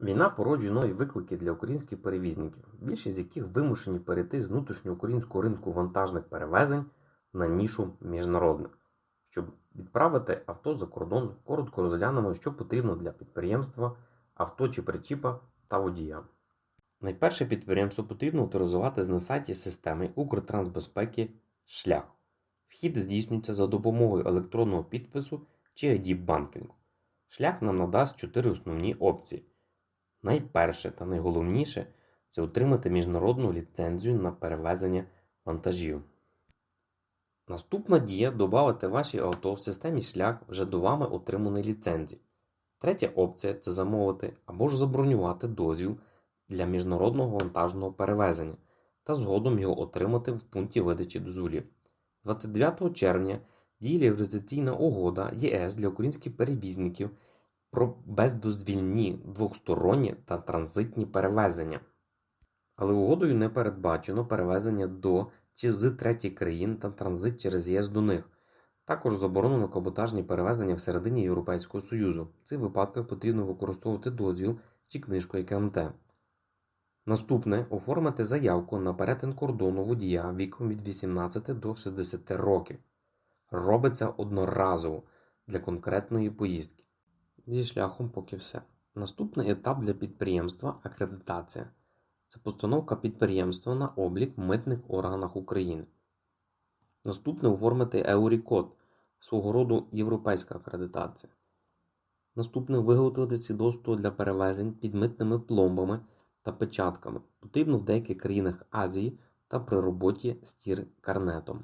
Війна породжує нові виклики для українських перевізників, більшість з яких вимушені перейти з внутрішньоукраїнського ринку вантажних перевезень на нішу міжнародних. Щоб відправити авто за кордон, коротко розглянемо, що потрібно для підприємства, авто чи причіпа та водія. Найперше підприємство потрібно авторизувати на сайті системи Укртрансбезпеки Шлях. Вхід здійснюється за допомогою електронного підпису чи ID банкінгу. Шлях нам надасть чотири основні опції. Найперше та найголовніше це отримати міжнародну ліцензію на перевезення вантажів. Наступна дія додати ваші авто в системі шлях вже до вами отриманої ліцензії. Третя опція це замовити або ж забронювати дозвіл для міжнародного вантажного перевезення та згодом його отримати в пункті видачі дозволів. 29 червня діє реалізаційна угода ЄС для українських перевізників про бездозвільні двосторонні та транзитні перевезення. Але угодою не передбачено перевезення до чи з третіх країн та транзит через ЄС до них. Також заборонено каботажні перевезення всередині Європейського Союзу. В цих випадках потрібно використовувати дозвіл чи книжку ЕКМТ. Наступне оформити заявку на перетин кордону водія віком від 18 до 60 років. Робиться одноразово для конкретної поїздки. Зі шляхом поки все. Наступний етап для підприємства акредитація. Це постановка підприємства на облік в митних органах України. Наступне оформити Еурікод, свого роду європейська акредитація. Наступне виготовити свідоцтво для перевезень під митними пломбами та печатками. Потрібно в деяких країнах Азії та при роботі з тір-карнетом.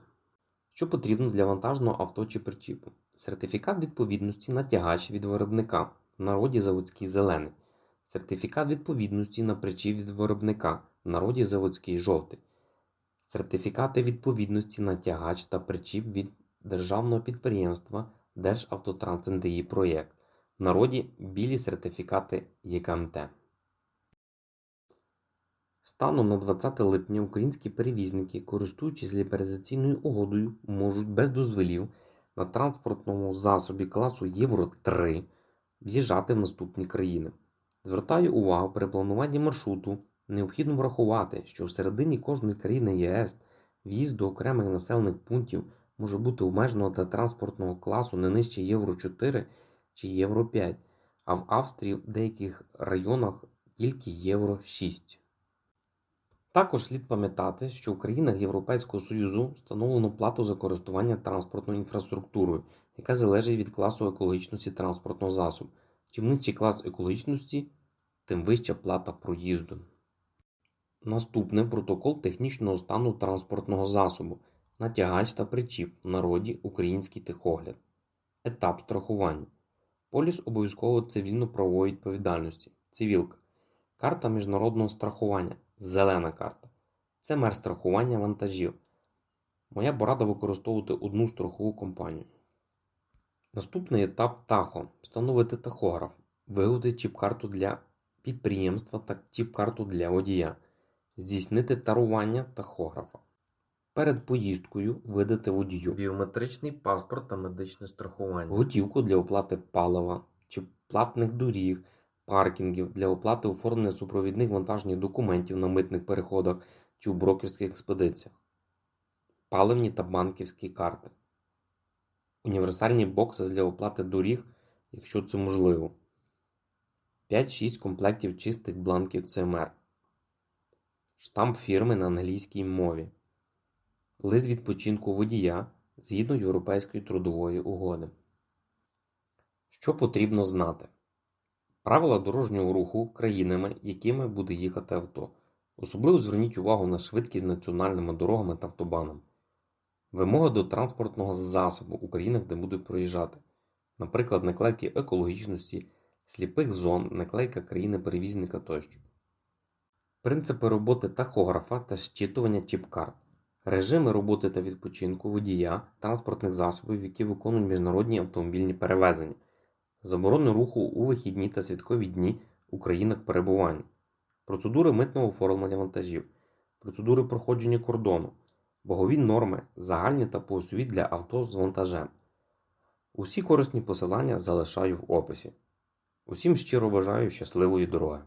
Що потрібно для вантажного авто чи причіпу? Сертифікат відповідності на тягач від виробника, в народі заводський зелений. Сертифікат відповідності на причіп від виробника, в народі заводський жовтий. Сертифікати відповідності на тягач та причіп від державного підприємства Державтотранс проєкт. В народі білі сертифікати ЄКМТ. Станом на 20 липня українські перевізники, користуючись лібералізаційною угодою, можуть без дозволів на транспортному засобі класу Євро 3 в'їжджати в наступні країни. Звертаю увагу при плануванні маршруту необхідно врахувати, що всередині кожної країни ЄС в'їзд до окремих населених пунктів може бути обмежено для транспортного класу не нижче Євро 4 чи Євро 5, а в Австрії в деяких районах тільки Євро 6. Також слід пам'ятати, що в країнах Європейського Союзу встановлено плату за користування транспортною інфраструктурою, яка залежить від класу екологічності транспортного засобу. Чим нижчий клас екологічності, тим вища плата проїзду. Наступне протокол технічного стану транспортного засобу, натягач та причіп в народі український техогляд. Етап страхування. Поліс обов'язково цивільно-правової відповідальності. Цивілка. Карта міжнародного страхування. Зелена карта. Це мер страхування вантажів. Моя порада використовувати одну страхову компанію. Наступний етап тахо. Встановити тахограф. Виготовити чіп-карту для підприємства та чіп-карту для водія. Здійснити тарування тахографа. Перед поїздкою видати водію біометричний паспорт та медичне страхування. Готівку для оплати палива чи платних доріг, паркінгів для оплати оформлення супровідних вантажних документів на митних переходах чи у брокерських експедиціях. Паливні та банківські карти. Універсальні бокси для оплати доріг, якщо це можливо. 5-6 комплектів чистих бланків ЦМР. Штамп фірми на англійській мові. Лист відпочинку водія згідно Європейської трудової угоди. Що потрібно знати? Правила дорожнього руху країнами, якими буде їхати авто. Особливо зверніть увагу на швидкість національними дорогами та автобанами. Вимоги до транспортного засобу у країнах, де будуть проїжджати. Наприклад, наклейки екологічності, сліпих зон, наклейка країни-перевізника тощо. Принципи роботи тахографа та щитування чіп-карт. Режими роботи та відпочинку водія транспортних засобів, які виконують міжнародні автомобільні перевезення. Заборони руху у вихідні та святкові дні у країнах перебування. Процедури митного оформлення вантажів. Процедури проходження кордону. Богові норми, загальні та поосові для авто з вантажем. Усі корисні посилання залишаю в описі. Усім щиро бажаю щасливої дороги.